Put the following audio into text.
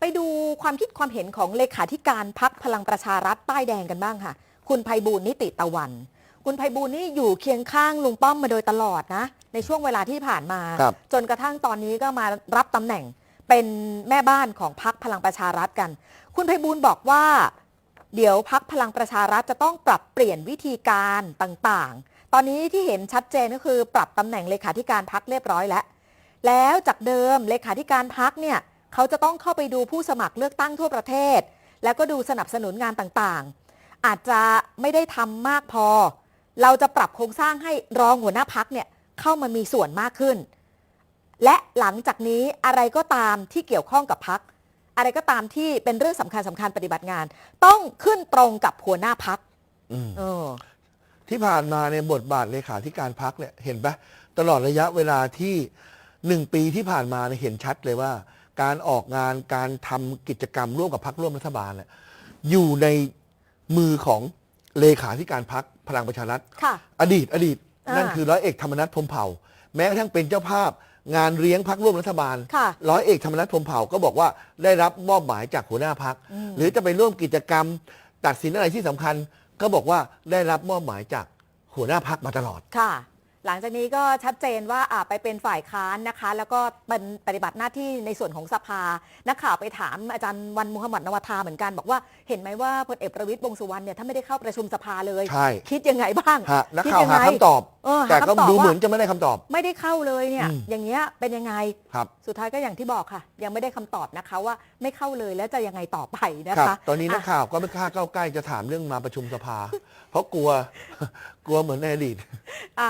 ไปดูความคิดความเห็นของเลขาธิการพักพลังประชารัฐป้ายแดงกันบ้างค่ะ คุณไพบูลย์นิติตะวัน คุณไพบูลย์นี่อยู่เคียงข้างลุงป้อมมาโดยตลอดนะ ในช่วงเวลาที่ผ่านมาครับจนกระทั่งตอนนี้ก็มารับตำแหน่งเป็นแม่บ้านของพักพลังประชารัฐกัน คุณไพบูลย์บอกว่า เดี๋ยวพักพลังประชารัฐจะต้องปรับเปลี่ยนวิธีการต่างๆ ตอนนี้ที่เห็นชัดเจนก็คือ ปรับตำแหน่งเลขาธิการพักเรียบร้อยแล้ว แล้วจากเดิมเลขาธิการพักเนี่ย เขาจะต้องเข้าไปดูผู้สมัครเลือกตั้งทั่วประเทศ แล้วก็ดูสนับสนุนงานต่างๆ อาจจะไม่ได้ทำมากพอ เราจะปรับโครงสร้างให้รองหัวหน้าพักเนี่ยเข้ามามีส่วนมากขึ้น และหลังจากนี้อะไรก็ตามที่เกี่ยวข้องกับพัก อะไรก็ตามที่เป็นเรื่องสำคัญสำคัญปฏิบัติงาน ต้องขึ้นตรงกับหัวหน้าพักอืมเออที่ผ่านมาในยบทบาทเลขาธิการพักเนี่ยเห็นปะตลอดระยะเวลาที่หนึ่งปีที่ผ่านมาเนี่ยเห็นชัดเลยว่า การออกงานการทำกิจกรรมร่วมกับพักร่วมรัฐบาลเนี่ยอยู่ในมือของเลขาธิการพักพลังประชารัฐ ค่ะ อดีตอดีต อ่านั่นั่นคือร้อยเอกธรรมนัฐพรหมเผ่า แม้กระทั่งเป็นเจ้าภาพงานเลี้ยงพักร่วมรัฐบาล ค่ะร้อยเอกธรรมนัฐพรหมเผ่าก็บอกว่าได้รับมอบหมายจากหัวหน้าพัก อืม หรือจะไปร่วมกิจกรรม ตัดสินอะไรที่สำคัญ ก็บอกว่าได้รับมอบหมายจากหัวหน้าพักมาตลอด ค่ะ หลังจากนี้ก็ชัดเจนว่าอ่าไปเป็นฝ่ายค้านนะคะ แล้วก็เป็นปฏิบัติหน้าที่ในส่วนของสภา นักข่าวไปถามอาจารย์วันมุฮัมมัดนวทาเหมือนกันบอกว่าเห็นไหมว่าพลเอกประวิตยวงษ์สุวรรณเนี่ยท่านไม่ได้เข้าประชุมสภาเลยใช่คิดยังไงบ้างฮะนักคิดข่าวยังหาไงคำตอบเออหาแต่ก็คำตอบดูว่าเหมือนจะไม่ได้คำตอบ ไม่ได้เข้าเลยเนี่ยอืมอย่างเงี้ยเป็นยังไงครับสุดท้ายก็อย่างที่บอกค่ะ ยังไม่ได้คำตอบนะคะว่าไม่เข้าเลยแล้วจะยังไงต่อไปนะครับคะตอนนี้นักอะข่าวก็ไม่กล้าเข้าใกล้จะถามเรื่องมาประชุมสภา เพราะกลัวกลัวเหมือนในอดีตอะ